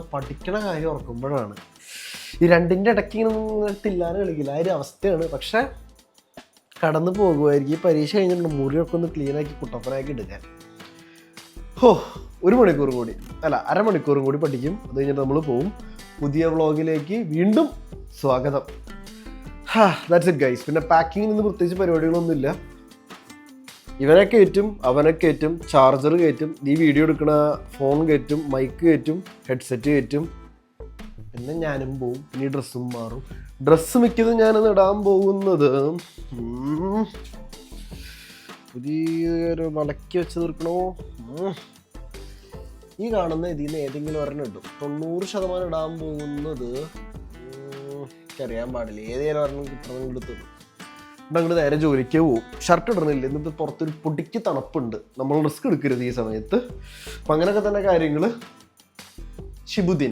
പഠിക്കണ കാര്യം ഓർക്കുമ്പോഴാണ്. ഈ രണ്ടിന്റെ ഇടയ്ക്ക് ഇങ്ങനെ കളിക്കില്ല. ആ ഒരു അവസ്ഥയാണ്. പക്ഷേ കടന്നു പോകുമായിരിക്കും. ഈ പരീക്ഷ കഴിഞ്ഞിട്ട് മുറിയൊക്കെ ഒന്ന് ക്ലീൻ ആക്കി കുട്ടപ്പനാക്കി എടുക്കാൻ ഹോ ഒരു മണിക്കൂർ കൂടി. അല്ല അരമണിക്കൂറും കൂടി പഠിക്കും. അത് കഴിഞ്ഞിട്ട് നമ്മൾ പോവും. പുതിയ വ്ളോഗിലേക്ക് വീണ്ടും സ്വാഗതം. ഹാ ദാറ്റ്സ് ഇറ്റ് ഗൈസ് പിന്നെ പാക്കിങ്ങിൽ നിന്ന് പ്രത്യേകിച്ച് പരിപാടികളൊന്നുമില്ല. ഇവനെ കയറ്റും അവനെ കയറ്റും ചാർജർ കയറ്റും നീ വീഡിയോ എടുക്കുന്ന ഫോൺ കയറ്റും മൈക്ക് കയറ്റും ഹെഡ്സെറ്റ് കയറ്റും. പിന്നെ ഞാനും പോവും. ഇനി ഡ്രസ്സും മാറും. ഡ്രസ്സ് മിക്കതും ഞാനൊന്ന് ഇടാൻ പോകുന്നത് പുതിയൊരു മടക്കി വെച്ച് തീർക്കണോ? ഈ കാണുന്ന ഇതിൽ നിന്ന് ഏതെങ്കിലും ഒരെണ്ണം ഇടും. തൊണ്ണൂറ് ശതമാനം ഇടാൻ പോകുന്നത് എനിക്കറിയാൻ പാടില്ല. ഏതെങ്കിലും ഒരെണ്ണം കിട്ടണം എടുത്തു അങ്ങോട്ട് നേരെ ജോലിക്ക് പോവും. ഷർട്ട് ഇടണില്ല. എന്നിട്ട് പുറത്തൊരു പൊടിക്ക് തണുപ്പുണ്ട്. നമ്മൾ റിസ്ക് എടുക്കരുത് ഈ സമയത്ത്. അപ്പം അങ്ങനെയൊക്കെ തന്നെ കാര്യങ്ങൾ ശിബുദിൻ